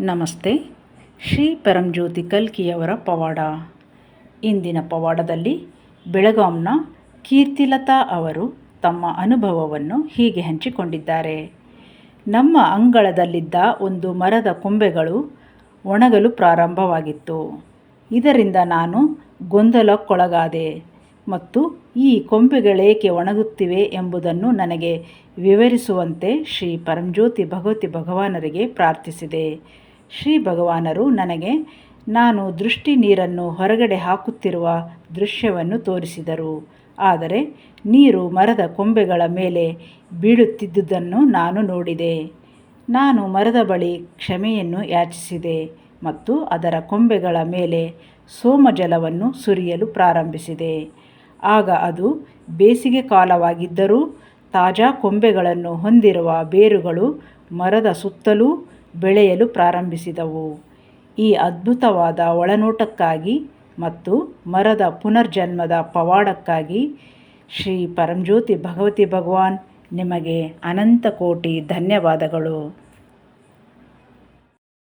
ನಮಸ್ತೆ. ಶ್ರೀ ಪರಂಜ್ಯೋತಿ ಕಲ್ಕಿಯವರ ಪವಾಡ. ಇಂದಿನ ಪವಾಡದಲ್ಲಿ ಬೆಳಗಾಂನ ಕೀರ್ತಿಲತಾ ಅವರು ತಮ್ಮ ಅನುಭವವನ್ನು ಹೀಗೆ ಹಂಚಿಕೊಂಡಿದ್ದಾರೆ. ನಮ್ಮ ಅಂಗಳದಲ್ಲಿದ್ದ ಒಂದು ಮರದ ಕೊಂಬೆಗಳು ಒಣಗಲು ಪ್ರಾರಂಭವಾಗಿತ್ತು. ಇದರಿಂದ ನಾನು ಗೊಂದಲಕ್ಕೊಳಗಾದೆ ಮತ್ತು ಈ ಕೊಂಬೆಗಳೇಕೆ ಒಣಗುತ್ತಿವೆ ಎಂಬುದನ್ನು ನನಗೆ ವಿವರಿಸುವಂತೆ ಶ್ರೀ ಪರಂಜ್ಯೋತಿ ಭಗವತಿ ಭಗವಾನರಿಗೆ ಪ್ರಾರ್ಥಿಸಿದೆ. ಶ್ರೀ ಭಗವಾನರು ನನಗೆ, ನಾನು ದೃಷ್ಟಿ ನೀರನ್ನು ಹೊರಗಡೆ ಹಾಕುತ್ತಿರುವ ದೃಶ್ಯವನ್ನು ತೋರಿಸಿದರು. ಆದರೆ ನೀರು ಮರದ ಕೊಂಬೆಗಳ ಮೇಲೆ ಬೀಳುತ್ತಿದ್ದುದನ್ನು ನಾನು ನೋಡಿದೆ. ನಾನು ಮರದ ಬಳಿ ಕ್ಷಮೆಯನ್ನು ಯಾಚಿಸಿದೆ ಮತ್ತು ಅದರ ಕೊಂಬೆಗಳ ಮೇಲೆ ಸೋಮಜಲವನ್ನು ಸುರಿಯಲು ಪ್ರಾರಂಭಿಸಿದೆ. ಆಗ ಅದು ಬೇಸಿಗೆ ಕಾಲವಾಗಿದ್ದರೂ ತಾಜಾ ಕೊಂಬೆಗಳನ್ನು ಹೊಂದಿರುವ ಬೇರುಗಳು ಮರದ ಸುತ್ತಲೂ ಬೆಳೆಯಲು ಪ್ರಾರಂಭಿಸಿದವು. ಈ ಅದ್ಭುತವಾದ ಒಳನೋಟಕ್ಕಾಗಿ ಮತ್ತು ಮರದ ಪುನರ್ಜನ್ಮದ ಪವಾಡಕ್ಕಾಗಿ ಶ್ರೀ ಪರಂಜ್ಯೋತಿ ಭಗವತಿ ಭಗವಾನ್ ನಿಮಗೆ ಅನಂತ ಕೋಟಿ ಧನ್ಯವಾದಗಳು.